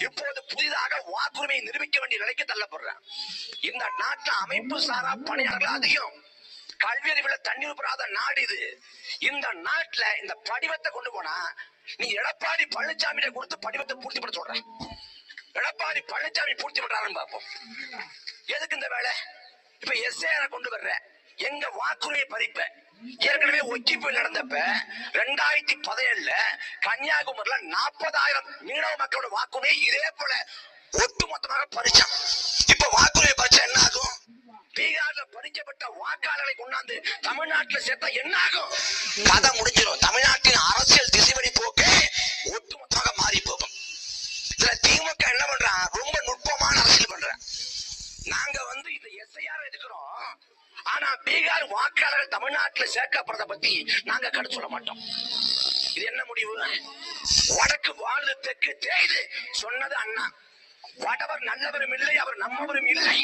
இப்போது புதிதாக வாக்குரிமையை நிரூபிக்க வேண்டிய நிலைக்கு தள்ளப்படுறான். இந்த நாட்டில் அமைப்பு சாரா பணியாளர்கள் அதிகம். கல்வி அறிவுல தண்ணீர் பெறாத நாடு இது. இந்த நாட்டுல இந்த படிவத்தை கொண்டு போனா நீ எடப்பாடி பழனிசாமி கொடுத்து படிவத்தை பூர்த்தி பண்ண சொல்ற. எடப்பாடி பழனிசாமி பூர்த்தி பண்றாருன்னு பார்ப்போம். எதுக்கு இந்த வேலை? இப்ப எஸ்ஏஆர கொண்டு வர்ற. எங்க வாக்குரிமை பறிப்ப ஏற்கனவே ஒக்கிப்பு நடந்தப்ப ரெண்டாயிரத்தி பதினேழுல கன்னியாகுமரியில நாற்பதாயிரம் மீனவ மக்களோட வாக்குரிமை இதே போல ஒட்டுமொத்தமாக பறிச்சான். இப்ப வாக்குரிமை பறிச்சா என்ன ஆகும்? பீகார்ல பறிக்கப்பட்ட வாக்காளர்களை கொண்டாந்து தமிழ்நாட்டுல சேர்த்தா என்ன ஆகும்? கதை முடிஞ்சிடும் தமிழ்நாடு நாங்க வந்து இது எஸ்ஐஆர் எடுக்கிறோம். ஆனா பீகார் வாக்காளர்கள் தமிழ்நாட்டுல சேர்க்கப்படுறத பத்தி நாங்க கடை சொல்ல மாட்டோம். இது என்ன முடிவு? வடக்கு வாழ்ந்து தெற்கு தேய்து சொன்னது அண்ணா. வடவர் நல்லவரும் இல்லை அவர் நம்மவரும் இல்லை.